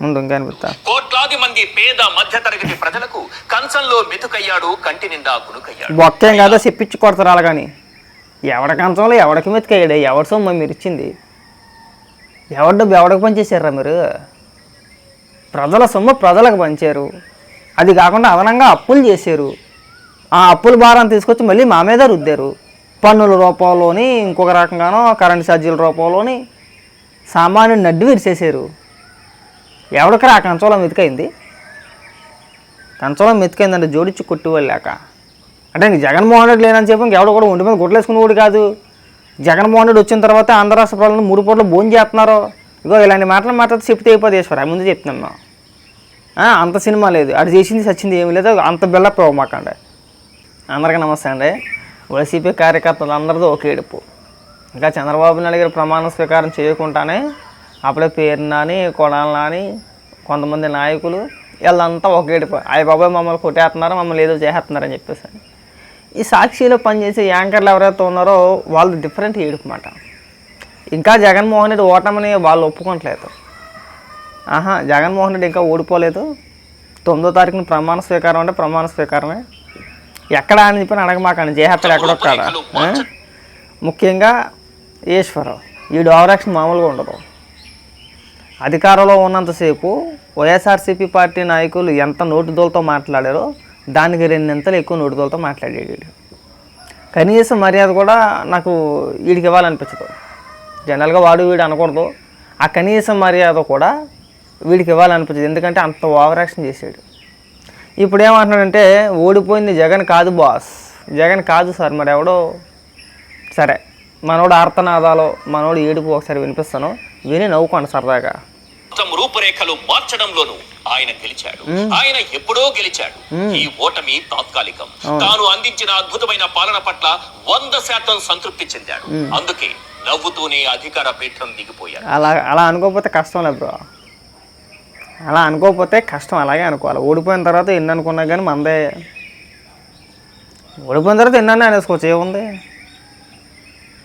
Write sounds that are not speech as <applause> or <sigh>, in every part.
ముందు అనిపిస్తా. కోట్లాది మంది పేద మధ్యతరగతి ప్రజలకు కంచంలో మెతుకయ్యాడు కంటి నిండా కునుకయ్యాడు బొక్కేం కాదో చెప్పించి కొడతారు అలాగని ఎవడ కంచంలో ఎవడికి మెతికేయడు ఎవరి సొమ్మ మీరు ఇచ్చింది ఎవరి డబ్బు ఎవడికి పనిచేశారా మీరు? ప్రజల సొమ్ము ప్రజలకు పంచారు. అది కాకుండా అదనంగా అప్పులు చేశారు. ఆ అప్పుల భారాన్ని తీసుకొచ్చి మళ్ళీ మా మీద రుద్దారు. పన్నుల రూపంలోని ఇంకొక రకంగానో కరెంట్ ఛార్జీల రూపంలోని సామాన్యుని నడ్డి విరిచేశారు ఎవడికి ఆ కంచోళం వెతికైంది. కంచోళం వెతికైందంటే జోడించి వెళ్ళాక అంటే ఇంక జగన్మోహన్ రెడ్డి లేనని చెప్పి ఇంకెవడో కూడా ఒంటి మీద గుడ్లేసుకునేవాడు కాదు. జగన్మోహన్ రెడ్డి వచ్చిన తర్వాత ఆంధ్ర రాష్ట్ర ప్రజలను మూడు పూటలు భోజనం చేస్తున్నారు. ఇగో ఇలాంటి మాటలు మాట్లాడితే చెప్తే అయిపోతుంది ఈశ్వర ముందు చెప్తున్నాను మేము. అంత సినిమా లేదు. అది చేసింది సచ్చింది ఏమీ లేదు. అంత బిల్లప్ ఇవ్వమాకండి అందరికీ నమస్తే అండి. వైసీపీ కార్యకర్తలు అందరిది ఒక ఏడుపు. ఇంకా చంద్రబాబు నాయుడు గారు ప్రమాణ స్వీకారం చేయకుండానే అప్పుడే పేరు నాని కొడాలి కొంతమంది నాయకులు వీళ్ళంతా ఒక అయ్య బాబాయ్ మమ్మల్ని కొట్టేస్తున్నారు మమ్మల్ని ఏదో చేసేస్తున్నారని చెప్పేసి ఈ సాక్షిలో పనిచేసే యాంకర్లు ఎవరైతే ఉన్నారో వాళ్ళు డిఫరెంట్ ఏడుపుమాట. ఇంకా జగన్మోహన్ రెడ్డి ఓటమని వాళ్ళు ఒప్పుకోవట్లేదు. ఆహా జగన్మోహన్ రెడ్డి ఇంకా ఓడిపోలేదు. తొమ్మిదో తారీఖున ప్రమాణ స్వీకారం అంటే ప్రమాణ స్వీకారమే. ఎక్కడ అని చెప్పి అడగమాకండి జయహత్ర ఎక్కడొక్కడ ముఖ్యంగా ఈశ్వరరావు. ఈ డోవరాక్షన్ మామూలుగా ఉండదు. అధికారంలో ఉన్నంతసేపు వైఎస్ఆర్సీపీ పార్టీ నాయకులు ఎంత నోటుదోలతో మాట్లాడారో దానికి రెండింతలు ఎక్కువ నోటుదోలతో మాట్లాడాడు కనీసం మర్యాద కూడా నాకు వీడికి ఇవ్వాలనిపించదు. జనరల్గా వాడు వీడు అనకూడదు. ఆ కనీసం మర్యాద కూడా వీడికి ఇవ్వాలనిపించదు. ఎందుకంటే అంత ఓవర్ యాక్షన్ చేశాడు. ఇప్పుడు ఏమంటున్నాడంటే ఓడిపోయింది జగన్ కాదు బాస్. జగన్ కాదు సార్ మరి ఎవడో? సరే మనోడు ఆర్తనాదాలు మనోడు ఏడుపు ఒకసారి వినిపిస్తాను. విని నవ్వుకోండి సరదాగా. మొత్తం రూపురేఖలు మార్చడంలోనూ ఆయన గెలిచాడు. ఆయన ఎప్పుడో గెలిచాడు. ఈ ఓటమి తాత్కాలికం. తాను అందించిన అద్భుతమైన పాలన పట్ల వంద శాతం సంతృప్తి చెందాడు. అందుకే నవ్వుతూనే అధికార పీఠం దిగిపోయాడు. అలా అలా అనుకోకపోతే కష్టం బ్రో. అలా అనుకోకపోతే కష్టం అలాగే అనుకోవాలి. ఓడిపోయిన తర్వాత ఎన్ని అనుకున్నా కానీ మందే. ఓడిపోయిన తర్వాత ఎన్ని అనేసుకోవచ్చు ఏముంది?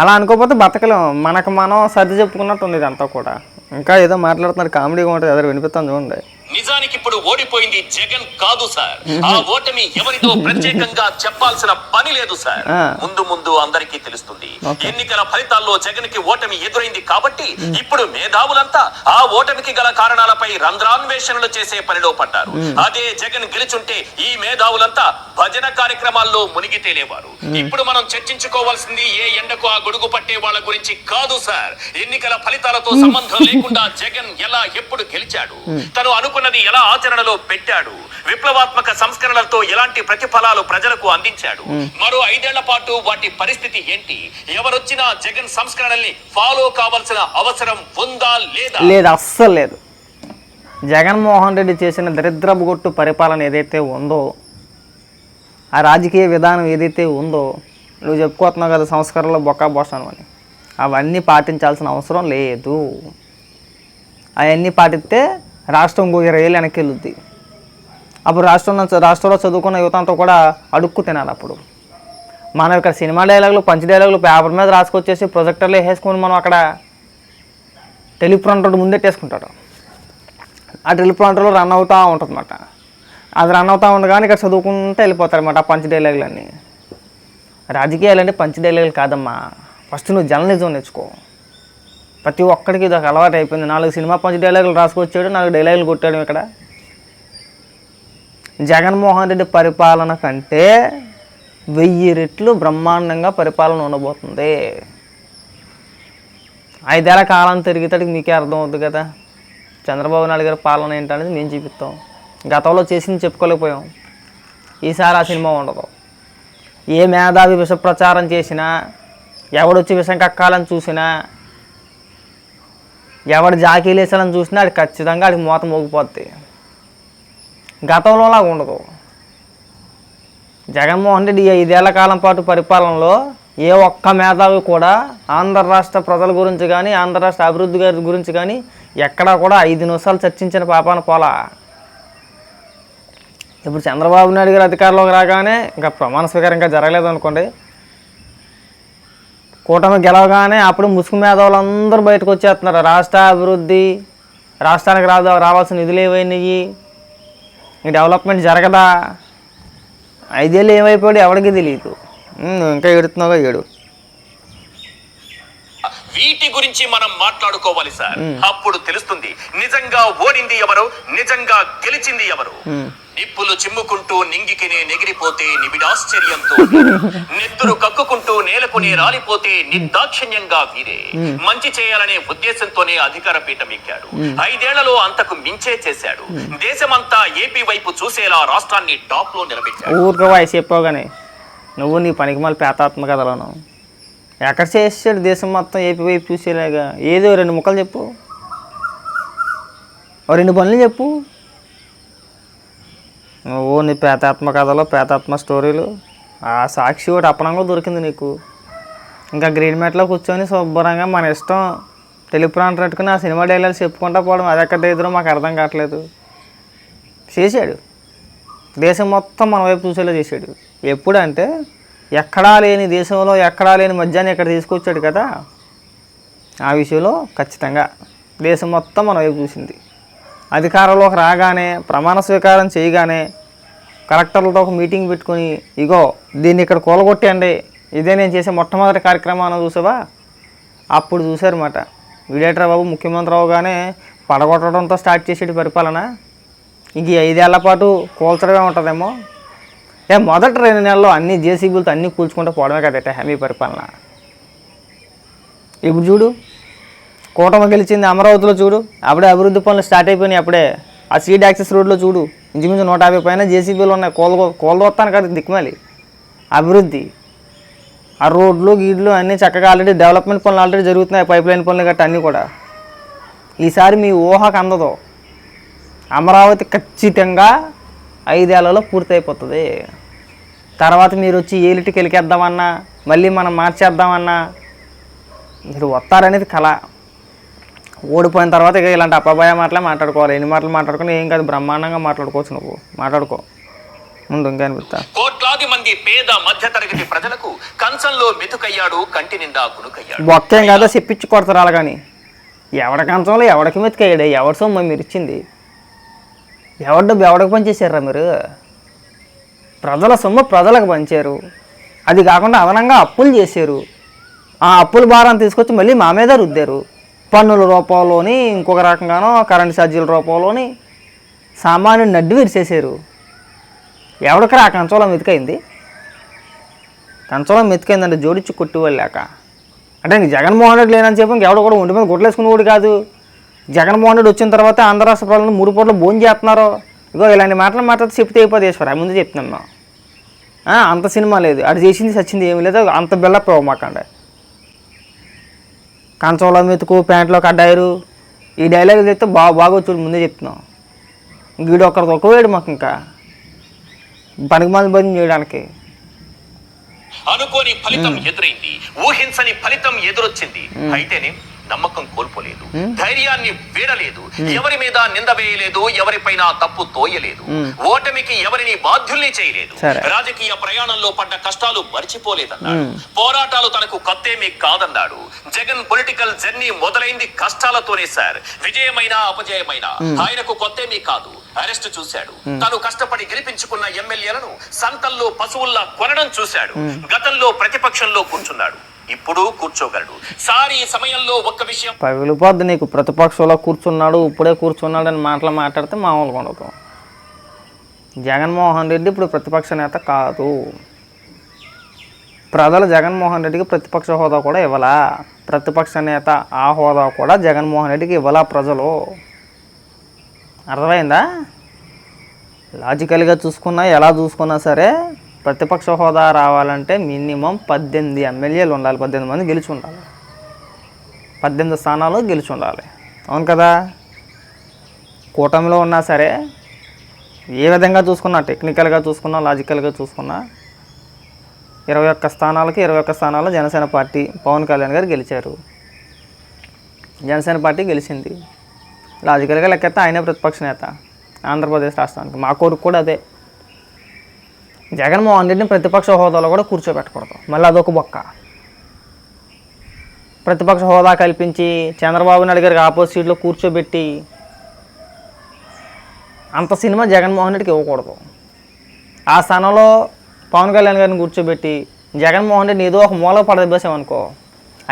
అలా అనుకోకపోతే బతకలేం. మనకు మనం సర్ది చెప్పుకున్నట్టు ఉంది ఇదంతా కూడా. ఇంకా ఏదో మాట్లాడుతున్నారు కామెడీగా ఉంటుంది ఎదురు వినిపిస్తాను చూడండి. నిజానికి ఇప్పుడు ఓడిపోయింది జగన్ కాదు సార్. ఆ ఓటమి ఎవరిదో <laughs> ప్రత్యేకంగా చెప్పాల్సిన పని లేదు సార్. ముందు ముందు అందరికీ తెలుస్తుంది. ఎన్నికల ఫలితాల్లో జగన్కి ఓటమి ఎదురైంది కాబట్టి ఇప్పుడు మేధావులంతా ఆ ఓటమికి గల కారణాలపై రంధ్రాన్వేషణలు చేసే పనిలో పడ్డారు. అదే జగన్ గెలుచుంటే ఈ మేధావులంతా భజన కార్యక్రమాల్లో మునిగి తేలేవారు. ఇప్పుడు మనం చర్చించుకోవాల్సింది ఏ ఎండకు ఆ గొడుగు పట్టే వాళ్ళ గురించి కాదు సార్. ఎన్నికల ఫలితాలతో సంబంధం లేకుండా జగన్ ఎలా ఎప్పుడు గెలిచాడు? తను అనుకున్నది ఎలా ఆచరణలో పెట్టాడు? విప్లవాత్మక సంస్కరణలతో ఎలాంటి ప్రతిఫలాలు ప్రజలకు అందించాడు? మరో ఐదేళ్ళ పాటు వాటి పరిస్థితి ఏంటి? ఎవరొచ్చినా జగన్ సంస్కరణల్ని ఫాలో కావాల్సిన అవసరం ఉందా లేదా? లేదు అస్సలు లేదు. జగన్మోహన్ రెడ్డి చేసిన దరిద్రపు గొట్టు పరిపాలన ఏదైతే ఉందో ఆ రాజకీయ విధానం ఏదైతే ఉందో నువ్వు చెప్పుకోతున్నావు కదా సంస్కరణలో బొక్క బోసాను అని. అవన్నీ పాటించాల్సిన అవసరం లేదు. అవన్నీ పాటిస్తే రాష్ట్రం ఇంకో ఇరవై ఏళ్ళు వెనక్కి వెళ్ళుద్ది అప్పుడు రాష్ట్రంలో రాష్ట్రంలో చదువుకున్న యువత అంతా కూడా అడుక్కు తినాలి అప్పుడు. మనం ఇక్కడ సినిమా డైలాగులు పంచి డైలాగులు పేపర్ మీద రాసుకొచ్చేసి ప్రొజెక్టర్లు వేసేసుకొని మనం అక్కడ టెలిప్రాంటర్ ముందెట్టేసుకుంటాడు ఆ టెలిప్రాంటర్లో రన్ అవుతూ ఉంటుంది అనమాట అది రన్ అవుతూ ఉండగానే ఇక్కడ చదువుకుంటూ వెళ్ళిపోతారు అనమాట ఆ పంచ్ డైలాగులన్నీ. రాజకీయాలు అంటే పంచి డైలాగులు కాదమ్మా. ఫస్ట్ నువ్వు జర్నలిజం నేర్చుకో. ప్రతి ఒక్కడికి ఇది ఒక అలవాటు అయిపోయింది. నాలుగు సినిమా పంచి డైలాగులు రాసుకొచ్చాడు నాలుగు డైలాగులు కొట్టాడు ఇక్కడ. జగన్మోహన్ రెడ్డి పరిపాలన కంటే వెయ్యి రెట్లు బ్రహ్మాండంగా పరిపాలన ఉండబోతుంది. ఐదేళ్ళ కాలం తిరిగేటడికి మీకే అర్థం అవుతుంది కదా. చంద్రబాబు నాయుడు గారి పాలన ఏంటనేది మేము చూపిస్తాం. గతంలో చేసింది చెప్పుకోలేకపోయాం. ఈసారి ఆ సినిమా ఉండదు. ఏ మేధావి విష ప్రచారం చేసినా ఎవడొచ్చి విషం కక్కాలని చూసినా ఎవడు జాకీలేసాలని చూసినా అది ఖచ్చితంగా అది మూత మోగిపోద్ది. గతంలో ఉండదు. జగన్మోహన్ రెడ్డి ఐదేళ్ళ కాలం పాటు పరిపాలనలో ఏ ఒక్క మేధావి కూడా ఆంధ్ర రాష్ట్ర ప్రజల గురించి కానీ ఆంధ్ర రాష్ట్ర అభివృద్ధి గారి గురించి కానీ ఎక్కడా కూడా ఐదు నిమిషాలు చర్చించిన పాపాన పోలా. ఇప్పుడు చంద్రబాబు నాయుడు గారు అధికారంలోకి రాగానే ఇంకా ప్రమాణ స్వీకారం ఇంకా జరగలేదు అనుకోండి కూటమి గెలవగానే అప్పుడు ముసుగు మేధావులందరూ బయటకు వచ్చేస్తున్నారు. రాష్ట్ర అభివృద్ధి రాష్ట్రానికి రాదా రావాల్సిన నిధులు ఏమైనాయి ఈ డెవలప్మెంట్ జరగదా? ఐదేళ్ళు ఏమైపోయాడు ఎవరికి తెలియదు ఇంకా ఏడుతున్నావుగా ఏడు. వీటి గురించి మనం మాట్లాడుకోవాలి సార్. అప్పుడు తెలుస్తుంది నిజంగా ఓడింది ఎవరు? నిజంగా గెలిచింది ఎవరు? నిప్పులు చిమ్ముకుంటూ నింగికినే నెగిరిపోతే నిబిడాశ్చర్యంతో <laughs> నెత్తురు కక్కుకుంటూ నేలకునే రాలిపోతే నిర్దాక్షిణ్యంగా వీరే. మంచి చేయాలనే ఉద్దేశంతోనే అధికార పీఠం ఎక్కాడు. ఐదేళ్ళలో అంతకు మించే చేశాడు. దేశమంతా ఏపీ వైపు చూసేలా రాష్ట్రాన్ని టాప్లో నిలబెట్టాడు. ఊరికే వయసు చెప్పావు నువ్వు నీ పనికి మళ్ళీ పేతాత్మ కథలను ఎక్కడ చేసాడు దేశం మొత్తం ఏపీ వైపు చూసేలాగా? ఏదో రెండు ముక్కలు చెప్పు. ఓ రెండు పనులు చెప్పు. ఓ నీ పేతాత్మ కథలు పేతాత్మ స్టోరీలు. ఆ సాక్షి ఒకటి అప్పనంగా దొరికింది నీకు. ఇంకా గ్రీన్ మ్యాట్లో కూర్చొని శుభ్రంగా మన ఇష్టం టెలిప్రాన్ పెట్టుకుని ఆ సినిమా డైలాగ్స్ చెప్పుకుంటా పోవడం అది ఎక్కడ ఎదురో మాకు అర్థం కావట్లేదు. చేశాడు. దేశం మొత్తం మన వైపు చూసేలా చేశాడు. ఎప్పుడు అంటే ఎక్కడా లేని దేశంలో ఎక్కడా లేని మద్యాన్ని ఇక్కడ తీసుకొచ్చాడు కదా? ఆ విషయంలో ఖచ్చితంగా దేశం మొత్తం మన వైపు చూసింది. అధికారంలోకి రాగానే ప్రమాణ స్వీకారం చేయగానే కలెక్టర్లతో ఒక మీటింగ్ పెట్టుకొని ఇగో దీన్ని ఇక్కడ కూలగొట్టండి ఇదే నేను చేసే మొట్టమొదటి కార్యక్రమాన్ని చూసావా? అప్పుడు చూశారన్నమాట. విడేటర్ బాబు ముఖ్యమంత్రి అవగానే పడగొట్టడంతో స్టార్ట్ చేసేటి పరిపాలన. ఇంక ఐదేళ్ళ పాటు కూల్చడమే ఉంటుందేమో. ఏ మొదటి రెండు నెలల్లో అన్ని జేసీబీలతో అన్నీ కూల్చుకుంటూ పోవడమే కదట హామీ పరిపాలన. ఇప్పుడు చూడు కూటమి గెలిచింది అమరావతిలో చూడు అప్పుడే అభివృద్ధి పనులు స్టార్ట్ అయిపోయినాయి అప్పుడే. ఆ సీడ్ యాక్సెస్ రోడ్లో చూడు ఇంచుమించు నూట యాభై పైన జేసీబీలు ఉన్నాయి కోల కోలదొత్తాను కదా దిక్కుమాలి అభివృద్ధి. ఆ రోడ్లు గీడ్లు అన్నీ చక్కగా ఆల్రెడీ డెవలప్మెంట్ పనులు ఆల్రెడీ జరుగుతున్నాయి పైప్ లైన్ పనులు గట్రా అన్నీ కూడా. ఈసారి మీ ఊహకు అందదు. అమరావతి ఖచ్చితంగా ఐదేళ్ళలో పూర్తయిపోతుంది. తర్వాత మీరు వచ్చి ఏలిటికి వెళ్ళికేద్దామన్నా మళ్ళీ మనం మార్చేద్దామన్నా మీరు వస్తారనేది కళ. ఓడిపోయిన తర్వాత ఇక ఇలాంటి అప్పబాయ మాటలే మాట్లాడుకోవాలి. ఎన్ని మాటలు మాట్లాడుకుని ఏం కాదు బ్రహ్మాండంగా మాట్లాడుకోవచ్చు నువ్వు. మాట్లాడుకో. ముందు ఇంకా అనిపిస్తా. కోట్లాది మంది పేద మధ్యతరగతి ప్రజలకు కంచంలో మెతుకయ్యాడు కంటి నిండా కునుకయ్యాడు బొక్కేం కాదో చెప్పించి కొడతారు అలా కానీ. ఎవడ కంచంలో ఎవడికి మెతికేయడు ఎవరి సొమ్మ మీరు ఇచ్చింది? ఎవరి డబ్బు ఎవడికి పనిచేశారా మీరు? ప్రజల సొమ్ము ప్రజలకు పంచారు. అది కాకుండా అదనంగా అప్పులు చేశారు. ఆ అప్పుల భారం తీసుకొచ్చి మళ్ళీ మా మీద రుద్దారు. పన్నుల రూపంలోని ఇంకొక రకంగానో కరెంట్ ఛార్జీల రూపంలోని సామాన్యుని నడ్డి విరిచేశారు ఎవడికి ఆ కంచంలో మెతికైంది కంచంలో మెతికైందంటే జోడించి కొట్టివల్లాక అంటే నీకు జగన్మోహన్ రెడ్డి లేనని చెప్పి ఇంకెవడో కూడా ఒంటి మీద గుడ్లేసుకునేవాడు కాదు. జగన్మోహన్ రెడ్డి వచ్చిన తర్వాత ఆంధ్ర రాష్ట్ర ప్రజలను మూడు పూటలు భోజనం చేస్తున్నారు ఇగో ఇలాంటి మాటలు మాట్లాడితే చెప్తే అయిపోతే ఈశ్వర ముందు చెప్తున్నాను అంత సినిమా లేదు. అటు చేసింది సచ్చింది ఏమీ లేదు. అంత బిల్డప్ ఇవ్వమాకండి కంచంలో మెతుకు ప్యాంట్లో కడ్డాయిరు. ఈ డైలాగ్ చెప్తే బాగా బాగా చూడు ముందే చెప్తున్నాం గీడు ఒక్కరిది ఒక్కవేడు మాకు ఇంకా. పనికి మంది బంద్ చేయడానికి. అనుకోని ఫలితం ఎదురైంది. ఊహించని ఫలితం ఎదురొచ్చింది. అయితేనే నమ్మకం కోల్పోలేదు. ధైర్యాన్ని వీడలేదు. ఎవరి మీద నింద వేయలేదు ఎవరిపైన తప్పు తోయలేదు. ఓటమికి ఎవరిని బాధ్యుల్ని చేయలేదు. రాజకీయ ప్రయాణంలో పడ్డ కష్టాలు మర్చిపోలేదన్నాడు. పోరాటాలు తనకు కత్తేమీ కాదన్నాడు. జగన్ పొలిటికల్ జర్నీ మొదలైంది కష్టాలతోనే సార్. విజయమైన అపజయమైన? ఆయనకు కొత్తేమీ కాదు. అరెస్ట్ చూశాడు. తను కష్టపడి గెలిపించుకున్న ఎమ్మెల్యేలను సంతల్లో పశువుల్లా కొనడం చూశాడు. గతంలో ప్రతిపక్షంలో కూర్చున్నాడు. ఇప్పుడు కూర్చోగలడు. సారి ఈ సమయంలో ఒక్క విషయం. పగిలిపోద్ది నీకు ప్రతిపక్షంలో కూర్చున్నాడు ఇప్పుడే కూర్చున్నాడు అని మాటలు మాట్లాడితే మామూలుగా ఉండదు. జగన్మోహన్ రెడ్డి ఇప్పుడు ప్రతిపక్ష నేత కాదు. ప్రజలు జగన్మోహన్ రెడ్డికి ప్రతిపక్ష హోదా కూడా ఇవ్వలా? ప్రతిపక్ష నేత ఆ హోదా కూడా జగన్మోహన్ రెడ్డికి ఇవ్వలా ప్రజలు? అర్థమైందా? లాజికల్గా చూసుకున్నా ఎలా చూసుకున్నా సరే ప్రతిపక్ష హోదా రావాలంటే మినిమం పద్దెనిమిది ఎమ్మెల్యేలు ఉండాలి పద్దెనిమిది మంది గెలిచి ఉండాలి. పద్దెనిమిది స్థానాలు గెలిచి ఉండాలి. అవును కదా? కూటమిలో ఉన్నా సరే ఏ విధంగా చూసుకున్నా టెక్నికల్గా చూసుకున్నా లాజికల్గా చూసుకున్నా ఇరవై ఒక్క స్థానాలకి ఇరవై ఒక్క స్థానాలు జనసేన పార్టీ పవన్ కళ్యాణ్ గారు గెలిచారు. జనసేన పార్టీ గెలిచింది. లాజికల్గా లెక్కెత్తే ఆయనే ప్రతిపక్ష నేత ఆంధ్రప్రదేశ్ రాష్ట్రానికి. మా కోరిక కూడా అదే. జగన్మోహన్ రెడ్డిని ప్రతిపక్ష హోదాలో కూడా కూర్చోబెట్టకూడదు. మళ్ళీ అదొక బొక్క. ప్రతిపక్ష హోదా కల్పించి చంద్రబాబు నాయుడు గారికి ఆపోజిట్లో కూర్చోబెట్టి అంత సినిమా జగన్మోహన్ రెడ్డికి ఇవ్వకూడదు. ఆ స్థానంలో పవన్ కళ్యాణ్ గారిని కూర్చోబెట్టి జగన్మోహన్ రెడ్డిని ఏదో ఒక మూల పడదోసామనుకో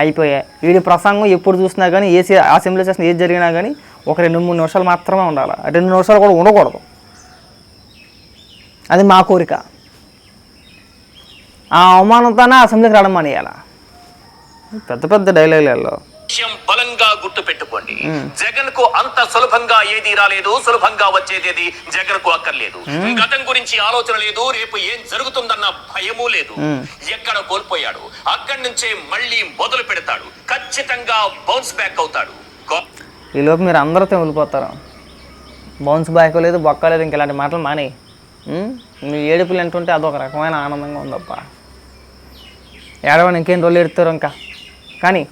అయిపోయాయి వీడి ప్రసంగం ఎప్పుడు చూసినా కానీ ఏ అసెంబ్లీ సెషన్ ఏది జరిగినా కానీ ఒక రెండు మూడు నిమిషాలు మాత్రమే ఉండాలి. రెండు నిమిషాలు కూడా ఉండకూడదు. అది మా కోరిక. ఆ అవమానంతోనే అసెంబ్లీకి రావడం మానేయాల? పెద్ద పెద్ద డైలాగులలో విషయం బలంగా గుర్తు పెట్టుకోండి జగన్కు అంత సులభంగా ఏది రాలేదు సులభంగా వచ్చేది జగన్కు అక్కర్లేదు గతం గురించి ఆలోచన లేదు రేపు ఏం జరుగుతుందన్న భయము లేదు. ఎక్కడ కోల్పోయాడు? అక్కడి నుంచే మళ్ళీ మొదలు పెడతాడు. ఖచ్చితంగా బౌన్స్ బ్యాక్ అవుతాడు. ఈలోపు మీరు అందరూ తెమిలిపోతారు బౌన్స్ బ్యాక్ లేదు బొక్క లేదు ఇంక ఇలాంటి మాటలు మానే మీ? ఏడుపులు వింటుంటే అదొక రకమైన ఆనందంగా ఉందప్ప ఏడవని ఇంకేం రోజులు ఎడతారు ఇంకా? కానీ